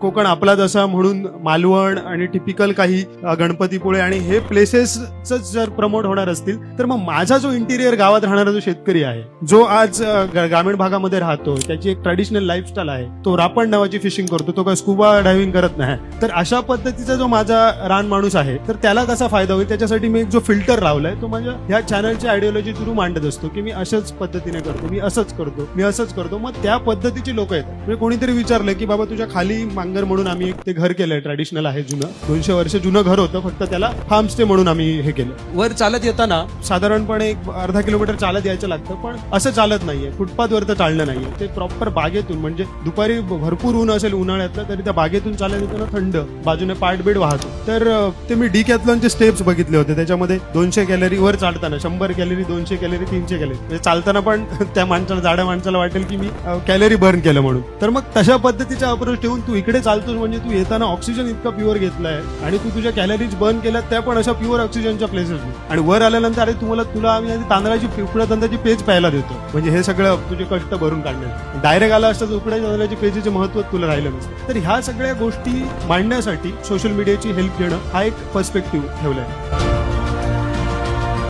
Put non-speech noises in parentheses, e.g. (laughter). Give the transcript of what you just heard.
कोकण आपला जसा म्हणून मालवण आणि टिपिकल काही गणपतीपुळे आणि हे प्लेसेसच जर प्रमोट होणार असतील तर मग माझा जो इंटिरियर गावात राहणारा जो शेतकरी आहे जो आज ग्रामीण भागामध्ये राहतो त्याची एक ट्रॅडिशनल लाईफस्टाईल आहे तो रापण नावाची फिशिंग करतो तो काय स्कुबा डायव्हिंग करत नाही. तर अशा पद्धतीचा जो माझा रान माणूस आहे तर त्याला कसा फायदा होईल? त्याच्यासाठी मी एक जो फिल्टर लावलाय तो माझ्या ह्या चॅनलच्या आयडिओलॉजी थ्रू मांडत असतो की मी अशाच पद्धतीने करतो मी असंच करतो मी असंच करतो. मग त्या पद्धतीची लोक आहेत म्हणजे कोणीतरी विचारलं की बाबा तुझ्या खाली मांगर म्हणून आम्ही एक ते घर केलंय ट्रॅडिशनल आहे जुनं. दोनशे वर्ष जुनं घर होतं फक्त त्याला फार्म स्टे म्हणून आम्ही हे केलं. वर चालत येताना? साधारणपणे एक अर्धा किलोमीटर चालत यायचं लागतं पण असं चालत नाहीये. फुटपाथ वर तर चालणं नाहीये. ते प्रॉपर बागेतून म्हणजे दुपारी भरपूर ऊन असेल उन्हाळ्यातलं तरी त्या बागेतून चालत येताना थंड बाजूने पाठबीड वाहतो. तर ते मी डी स्टेप्स बघितले होते. त्याच्यामध्ये दोनशे कॅलरी वर चालताना शंभर कॅलरी दोनशे कॅलरी तीनशे कॅलरी म्हणजे चालताना पण (laughs) त्या माणसाला जाड्या माणसाला वाटेल की मी कॅलरी बर्न केलं म्हणून. तर मग तशा पद्धतीचा अप्रोच ठेवून तू इकडे चालतोस म्हणजे तू येताना ऑक्सिजन इतका प्युअर घेतलाय आणि तू तुझ्या कॅलरीज बर्न केल्या त्या पण अशा प्युअर ऑक्सिजनच्या प्लेसेस आणि वर आल्यानंतर अरे तुम्हाला तुला आम्ही आधी तांदळाची उकड्या तांदळाची पेज प्यायला देतो. म्हणजे हे सगळं तुझे कष्ट भरून काढण्यात डायरेक्ट आला असतं उकड्या तांदळाची पेजेचे महत्त्व तुला राहिलं नसतं. तर ह्या सगळ्या गोष्टी मांडण्यासाठी सोशल मीडियाची हेल्प घेणं हा एक पर्स्पेक्टिव्ह ठेवलाय.